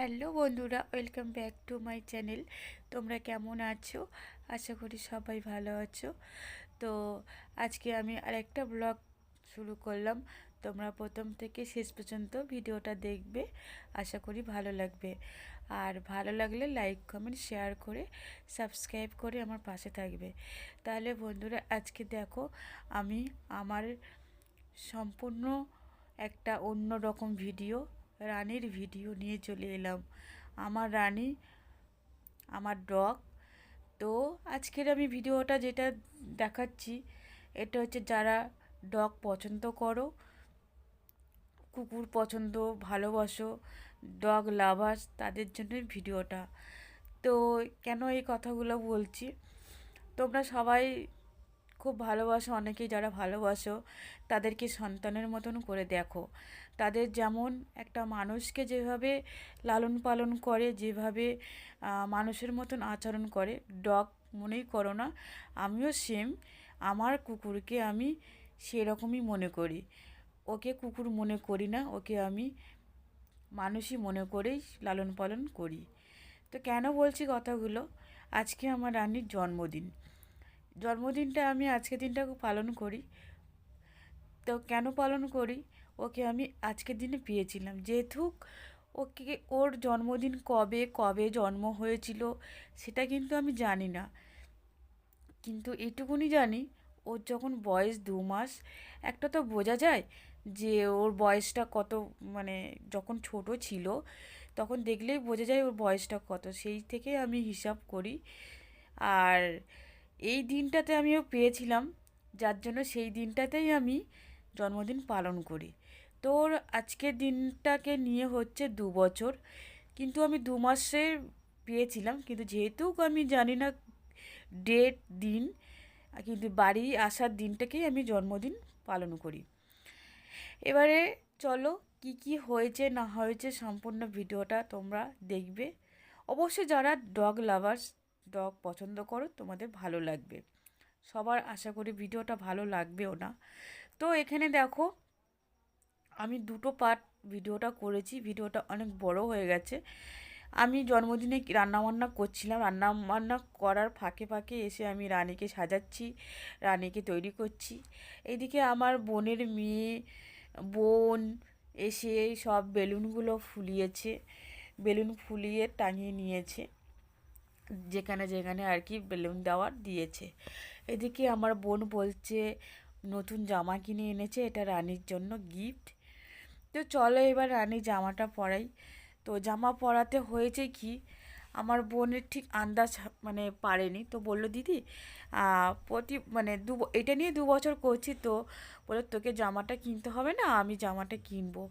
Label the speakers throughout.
Speaker 1: Hello বন্ধুরা, welcome back to my channel. তোমরা কেমন আছো? আশা করি সবাই ভালো আছো। তো আজকে আমি আরেকটা ব্লগ শুরু করলাম। তোমরা প্রথম থেকে শেষ পর্যন্ত ভিডিওটা দেখবে। আশা করি ভালো লাগবে। আর ভালো লাগলে লাইক, কমেন্ট, শেয়ার করে, সাবস্ক্রাইব করে আমার পাশে থাকবে। তাহলে বন্ধুরা, আজকে দেখো, আমি আমার সম্পূর্ণ একটা অন্য রকম ভিডিও রানীর ভিডিও নিয়ে চলে এলাম। আমার রানী, আমার ডগ। তো আজকের আমি ভিডিওটা যেটা দেখাচ্ছি, এটা হচ্ছে যারা ডগ পছন্দ করো, কুকুর পছন্দ, ভালোবাসো, ডগ লাভার্স, তাদের জন্য ভিডিওটা। তো কেন এই কথাগুলো বলছি? তোমরা সবাই খুব ভালোবাসো, অনেকেই যারা ভালোবাসো, তাদেরকে সন্তানের মতন করে দেখো। তাদের যেমন একটা মানুষকে যেভাবে লালন পালন করে, যেভাবে মানুষের মতন আচরণ করে, ডগ মনেই করো না, আমিও সেম আমার কুকুরকে আমি সেরকমই মনে করি। ওকে কুকুর মনে করি না, ওকে আমি মানুষই মনে করেই লালন পালন করি। তো কেন বলছি কথাগুলো? আজকে আমার রানীর জন্মদিন। জন্মদিনটা আমি আজকের দিনটা পালন করি। তো কেন পালন করি? ওকে আমি আজকের দিনে পেয়েছিলাম। যেহেতু ওকে ওর জন্মদিন কবে কবে জন্ম হয়েছিল সেটা কিন্তু আমি জানি না। কিন্তু এইটুকুনি জানি, ওর যখন বয়স দু মাস, একটা তো বোঝা যায় যে ওর বয়সটা কত মানে যখন ছোট ছিল, তখন দেখলেই বোঝা যায় ওর বয়সটা কত। সেই থেকে আমি হিসাব করি। আর এই দিনটাতে আমিও পেয়েছিলাম, যার জন্য সেই দিনটাতেই আমি জন্মদিন পালন করি। তোর আজকের দিনটাকে নিয়ে হচ্ছে দু বছর। কিন্তু আমি দু মাসে পেয়েছিলাম, কিন্তু যেহেতু আমি জানি না ডেট, দিন, কিন্তু বাড়ি আসার দিনটাকেই আমি জন্মদিন পালন করি। এবারে চলো কি কি হয়েছে, না হয়েছে সম্পূর্ণ ভিডিওটা তোমরা দেখবে। অবশ্যই যারা ডগ লাভার্স, ডগ পছন্দ করো, তোমাদের ভালো লাগবে। সবার আশা করি ভিডিওটা ভালো লাগবেও না। তো এখানে দেখো, আমি দুটো পার্ট ভিডিওটা করেছি, ভিডিওটা অনেক বড় হয়ে গেছে। আমি জন্মদিনে রান্নাবান্না করছিলাম, রান্নাবান্না করার ফাঁকে ফাঁকে এসে আমি রানীকে সাজাচ্ছি, রানীকে তৈরি করছি। এদিকে আমার বোনের মেয়ে, বোন এসে সব বেলুনগুলো ফুলিয়েছে, বেলুন ফুলিয়ে টাঙিয়ে নিয়েছে, যেখানে যেখানে আর কি বেলুন দেওয়ার দিয়েছে। এদিকে আমার বোন বলছে নতুন জামা কিনে এনেছে, এটা রানীর জন্য গিফট তো চলো এবার রানী জামাটা পরাই। তো জামা পরাতে হয়েছে কি, আমার বোনের ঠিক আন্দাজ মানে পারেনি। তো বলল, দিদি প্রতি মানে দু এটা নিয়ে দু বছর করছি তো। বলে তোকে জামাটা কিনতে হবে না, আমি জামাটা কিনবো।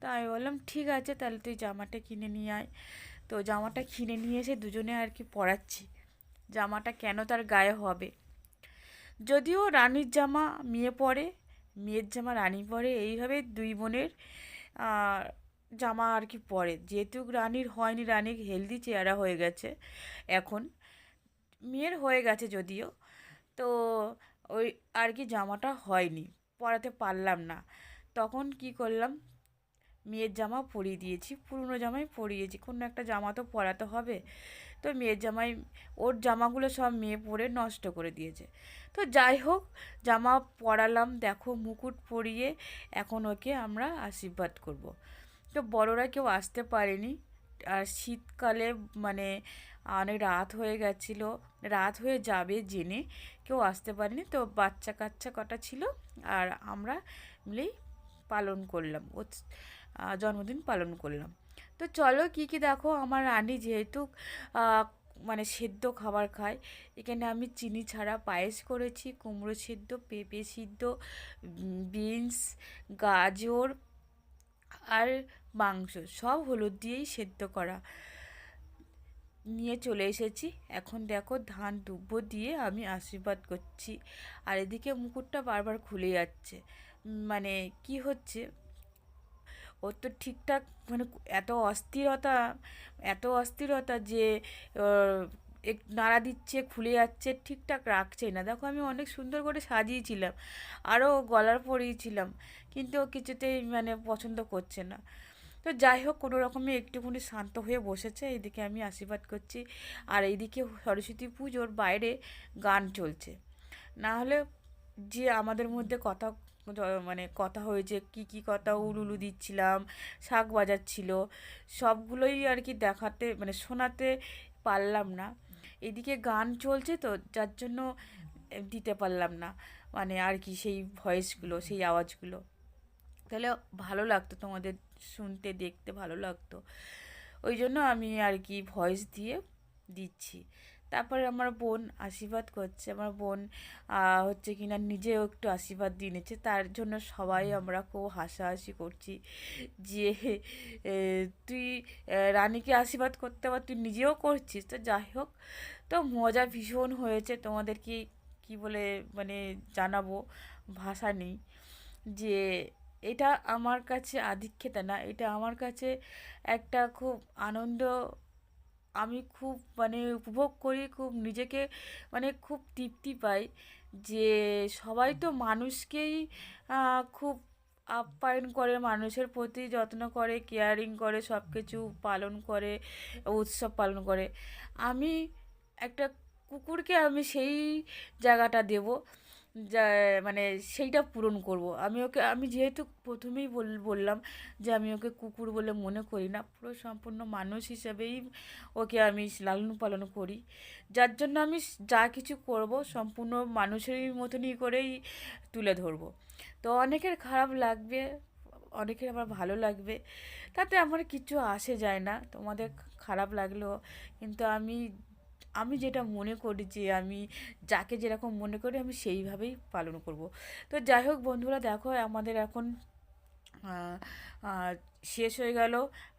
Speaker 1: তো আমি বললাম, ঠিক আছে, তাহলে তুই জামাটা কিনে নিয়ে আয়। তো জামাটা কিনে নিয়ে এসে দুজনে আর কি পরাচ্ছি। জামাটা কেন তার গায়ে হবে? যদিও রানীর জামা মেয়ে পরে, মেয়ের জামা রানী পরে, এইভাবে দুই বোনের জামা আর কি পরে। যেহেতু রানীর হয়নি, রানীর হেলদি চেহারা হয়ে গেছে এখন। মেয়ের হয়ে গেছে যদিও, তো ওই আর কি জামাটা হয়নি, পরাতে পারলাম না। তখন কি করলাম মেয়ের জামা পরিয়ে দিয়েছি, পুরনো জামাই পরিয়েছি, কোনো একটা জামা তো পরাতে হবে। তো মেয়ের জামাই, ওর জামাগুলো সব মেয়ে পরে নষ্ট করে দিয়েছে। তো যাই হোক, জামা পরালাম, দেখো মুকুট পরিয়ে এখন ওকে আমরা আশীর্বাদ করব। তো বড়রা কেউ আসতে পারেনি, আর শীতকালে মানে অনেক রাত হয়ে গেছিল, রাত হয়ে যাবে জেনে কেউ আসতে পারেনি। তো বাচ্চা কাচ্চা কটা ছিল, আর আমরা মিলেই পালন করলাম। ও জন্মদিন পালন করলাম। তো চলো কি কি দেখো, আমার রানী যেহেতু মানে সেদ্ধ খাবার খায়, এখানে আমি চিনি ছাড়া পায়েস করেছি, কুমড়ো সিদ্ধ, পেঁপে সিদ্ধ বিনস, গাজর আর মাংস, সব হলুদ দিয়েই সেদ্ধ করা। নিয়ে চলে এসেছি। এখন দেখো ধান দুব্বো দিয়ে আমি আশীর্বাদ করছি। আর এদিকে মুকুটটা বারবার খুলে যাচ্ছে। মানে কি হচ্ছে? ওর তো ঠিকঠাক মানে এত অস্থিরতা এত অস্থিরতা যে এক, নাড়া দিচ্ছে, খুলে যাচ্ছে, ঠিকঠাক রাখছে না। দেখো আমি অনেক সুন্দর করে সাজিয়েছিলাম আরও গলার পরিয়েছিলাম কিন্তু ও কিছুতেই মানে পছন্দ করছে না। তো যাই হোক, কোনো রকমে একটুখানি শান্ত হয়ে বসেছে এইদিকে আমি আশীর্বাদ করছি, আর এইদিকে সরস্বতী পুজোর বাইরে গান চলছে। না হলে যে আমাদের মধ্যে কথা মানে কথা হয়েছে, কি কি কথা উলুলু দিচ্ছিলাম, শাক বাজাচ্ছিল, সবগুলোই আর কি দেখাতে মানে শোনাতে পারলাম না। এদিকে গান চলছে তো, যার জন্য দিতে পারলাম না মানে আর কি সেই ভয়েসগুলো, সেই আওয়াজগুলো। তাহলে ভালো লাগতো তোমাদের শুনতে, দেখতে ভালো লাগতো। ওই জন্য আমি আর কি ভয়েস দিয়ে দিচ্ছি। তারপরে আমার বোন আশীর্বাদ করছে। আমার বোন হচ্ছে কি না নিজেও একটু আশীর্বাদ দিয়ে নিচ্ছে। তার জন্য সবাই আমরা খুব হাসাহাসি করছি যে তুই রানীকে আশীর্বাদ করতে আবার তুই নিজেও করছিস। তো যাই হোক তো মজা ভীষণ হয়েছে। তোমাদেরকে কি বলে মানে জানাব? ভাষা নেই। যে এটা আমার কাছে আধিক্যতা না। এটা আমার কাছে একটা খুব আনন্দ আমি খুব মানে উপভোগ করি, খুব নিজেকে মানে খুব তৃপ্তি পাই যে সবাই তো মানুষকেই খুব আপ্যায়ন করে, মানুষের প্রতি যত্ন করে কেয়ারিং করে সব কিছু পালন করে, উৎসব পালন করে। আমি একটা কুকুরকে আমি সেই জায়গাটা দেব যা মানে সেইটা পূরণ করব। আমি ওকে, আমি যেহেতু প্রথমেই বললাম যে আমি ওকে কুকুর বলে মনে করি না, পুরো সম্পূর্ণ মানুষ হিসেবেই ওকে আমি লালন পালন করি। যার জন্য আমি যা কিছু করব সম্পূর্ণ মানুষেরই মতনই করেই তুলে ধরবো। তো অনেকের খারাপ লাগবে, অনেকের আমার ভালো লাগবে, তাতে আমার কিছু আসে যায় না। তোমাদের খারাপ লাগলেও কিন্তু আমি আমি যেটা মনে করি যে আমি যাকে যেরকম মনে করি আমি সেইভাবেই পালন করব। তো যাই হোক বন্ধুরা দেখো আমাদের এখন শেষ হয়ে গেল,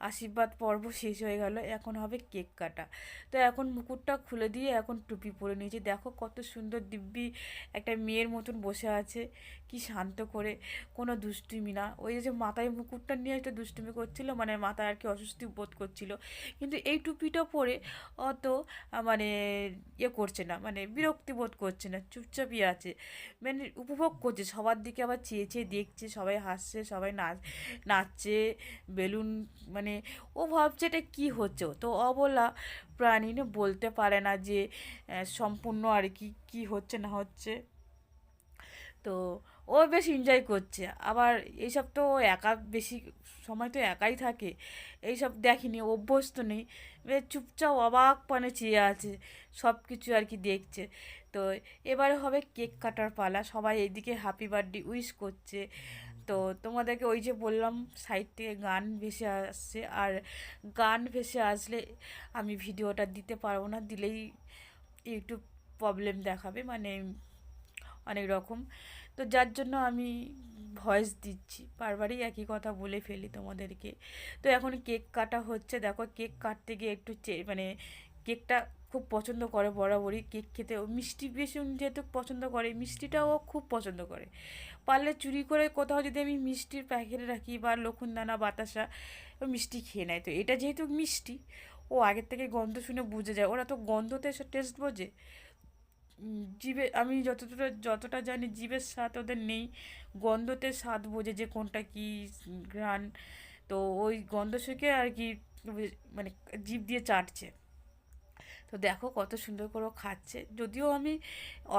Speaker 1: আশীর্বাদ পর্ব শেষ হয়ে গেল, এখন হবে কেক কাটা। তো এখন মুকুটটা খুলে দিয়ে এখন টুপি পরে নিয়েছি। দেখো কত সুন্দর দিব্যি একটা মেয়ের মতন বসে আছে, কি শান্ত করে, কোনো দুষ্টুমি না। ওই যে মাথায় মুকুটটা নিয়ে একটা দুষ্টুমি করছিল মানে মাথায় আর কি অস্বস্তি বোধ করছিল। কিন্তু এই টুপিটা পরে অত মানে ইয়ে করছে না মানে বিরক্তি বোধ করছে না, চুপচাপই আছে। মানে উপভোগ করছে, সবার দিকে আবার চেয়ে চেয়ে দেখছে, সবাই হাসছে, সবাই নাচ, নাচছে বেলুন মানে ও ভাবছে এটা কী হচ্ছে? তো অবলা প্রাণী বলতে পারে না যে সম্পূর্ণ আর কি, কী হচ্ছে, না হচ্ছে। তো ও বেশ এনজয় করছে। আবার এইসব তো একা বেশি, সময় তো একাই থাকে। এইসব দেখিনি, অভ্যস্ত নেই। চুপচাপ, অবাক পানে চেয়ে আছে। সব কিছু আর কি দেখছে। তো এবারে হবে কেক কাটার পালা। সবাই এইদিকে হ্যাপি বার্থডে উইশ করছে। তো তোমাদেরকে ওই যে বললাম সাইড থেকে গান ভেসে আসছে। আর গান ভেসে আসলে আমি ভিডিওটা দিতে পারব না, দিলেই ইউটিউব প্রবলেম দেখাবে মানে অনেক রকম। তো যার জন্য আমি ভয়েস দিচ্ছি। বারবারই একই কথা বলে ফেলি তোমাদেরকে। তো এখন কেক কাটা হচ্ছে। দেখো, কেক কাটতে গিয়ে একটু মানে কেকটা খুব পছন্দ করে বরাবরই কেক খেতে। ও মিষ্টি বেশি যেহেতু পছন্দ করে, মিষ্টিটাও খুব পছন্দ করে। পারলে চুরি করে কোথাও যদি আমি মিষ্টির প্যাকেটে রাখি বা লক্ষণদানা বাতাসা, ও মিষ্টি খেয়ে নেয়। তো এটা যেহেতু মিষ্টি, ও আগের থেকে গন্ধ শুনে বুঝে যায়। ওরা তো গন্ধতে এসে টেস্ট বোঝে। জীবে আমি যতটা যতটা জানি জীবের স্বাদ ওদের নেই। গন্ধতে স্বাদ বোঝে যে কোনটা কী ঘ্রাণ। তো ওই গন্ধ শুকে আর কি মানে জীব দিয়ে চাটছে। তো দেখো কত সুন্দর করে খাচ্ছে। যদিও আমি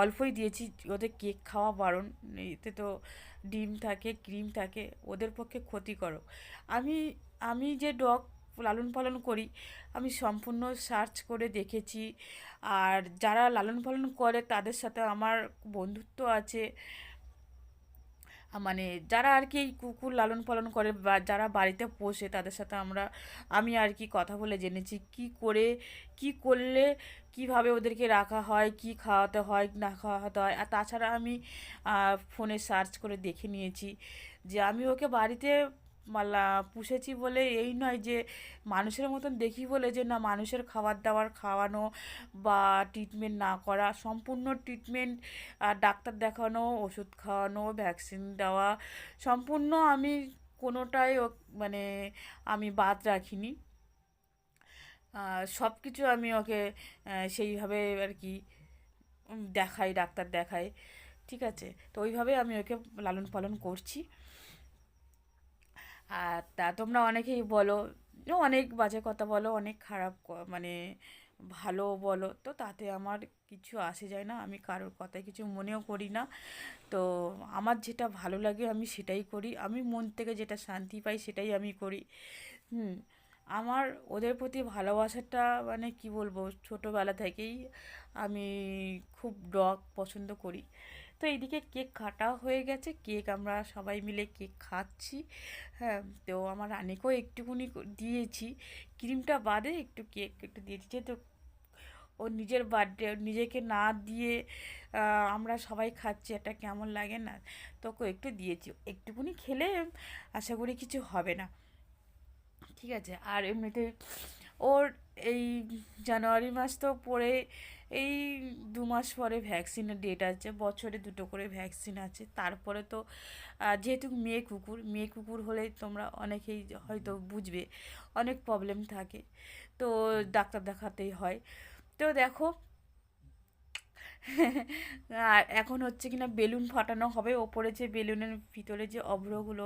Speaker 1: অল্পই দিয়েছি, ওদের কেক খাওয়া বারণ, এতে তো ডিম থাকে, ক্রিম থাকে, ওদের পক্ষে ক্ষতিকারক। আমি আমি যে ডগ লালন পালন করি, আমি সম্পূর্ণ সার্চ করে দেখেছি। আর যারা লালন পালন করে, তাদের সাথে আমার বন্ধুত্ব আছে। মানে যারা আর কি কুকুর লালন পালন করে বা যারা বাড়িতে পোষে তাদের সাথে আমরা, আমি আর কি কথা বলে জেনেছি কি করে, কি করলে কীভাবে ওদেরকে রাখা হয়, কি খাওয়াতে হয়, না খাওয়াতে হয়। আর তাছাড়া আমি ফোনে সার্চ করে দেখে নিয়েছি যে আমি ওকে বাড়িতে মালা পুষেছি বলে এই নয় যে মানুষের মতন দেখি বলে যে না, মানুষের খাবার দাবার খাওয়ানো বা ট্রিটমেন্ট না করা, সম্পূর্ণ ট্রিটমেন্ট ডাক্তার দেখানো, ওষুধ খাওয়ানো ভ্যাকসিন দেওয়া, সম্পূর্ণ আমি কোনোটাই মানে আমি বাদ রাখিনি। সব কিছু আমি ওকে সেইভাবে আর কি দেখাই, ডাক্তার দেখাই, ঠিক আছে? তো ওইভাবে আমি ওকে লালন পালন করছি। আর তা তোমরা অনেকেই বলো অনেক বাজে কথা বলো, অনেক খারাপ মানে ভালো বলো, তো তাতে আমার কিছু আসে যায় না, আমি কারোর কথায় কিছু মনেও করি না। তো আমার যেটা ভালো লাগে আমি সেটাই করি, আমি মন থেকে যেটা শান্তি পাই সেটাই আমি করি। হুম, আমার ওদের প্রতি ভালোবাসাটা মানে কি বলব, ছোটোবেলা থেকেই আমি খুব ডগ পছন্দ করি। তো এইদিকে কেক কাটা হয়ে গেছে। কেক আমরা সবাই মিলে কেক খাচ্ছি। হ্যাঁ তো আমার রানিকেও একটুকুনি দিয়েছি। ক্রিমটা বাদে একটু কেক একটু দিয়েছি। যেহেতু ও নিজের বার্থডে নিজেকে না দিয়ে আমরা সবাই খাচ্ছি, এটা কেমন লাগে না তোকে একটু দিয়েছি। একটুকুনি খেলে আশা করি কিছু হবে না। ঠিক আছে, আর এমনিতে ওর এই জানুয়ারি মাস তো পরে এই দু মাস পরে ভ্যাকসিনের ডেট আছে, বছরে দুটো করে ভ্যাকসিন আছে। তারপরে তো যেহেতু মেয়ে কুকুর মেয়ে কুকুর হলে তোমরা অনেকেই হয়তো বুঝবে, অনেক প্রবলেম থাকে। তো ডাক্তার দেখাতেই হয়। তো দেখো আর এখন হচ্ছে কিনা বেলুন ফাটানো হবে। ওপরে যে বেলুনের ভিতরে যে অভ্রগুলো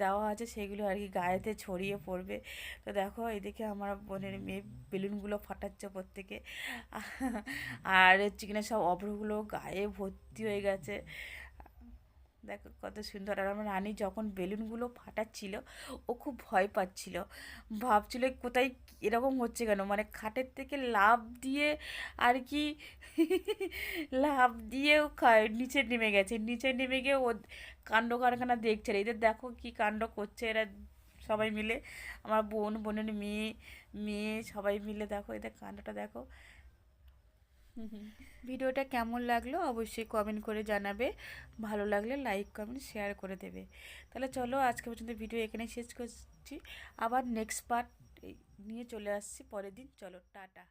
Speaker 1: দেওয়া আছে সেগুলো আর কি গায়েতে ছড়িয়ে পড়বে। তো দেখো, এদিকে আমার বোনের মেয়ে বেলুনগুলো ফাটাচ্ছে প্রত্যেকে। আর হচ্ছে কিনা সব অভ্রগুলো গায়ে ভর্তি হয়ে গেছে। দেখো কত সুন্দর। আর আমার রানী যখন বেলুনগুলো ফাটাচ্ছিল, ও খুব ভয় পাচ্ছিল। ভাবছিল কোথায় এরকম হচ্ছে কেন? মানে খাটের থেকে লাফ দিয়ে আর কি লাফ দিয়েও নিচে নেমে গেছে। নিচে নেমে গিয়ে ও কাণ্ড কারখানা দেখছে। এদের দেখো কি কাণ্ড করছে এরা সবাই মিলে। আমার বোন, বোনের মেয়ে মেয়ে সবাই মিলে দেখো, এদের কাণ্ডটা দেখো। ভিডিওটা কেমন লাগল অবশ্যই কমেন্ট করে জানাবে। ভালো লাগলে লাইক কমেন্ট শেয়ার করে দেবে। তাহলে চলো আজকে পর্যন্ত ভিডিও এখানে শেষ করছি। আবার নেক্সট পার্ট নিয়ে চলে আসছি। পরের দিন চলো, টাটা।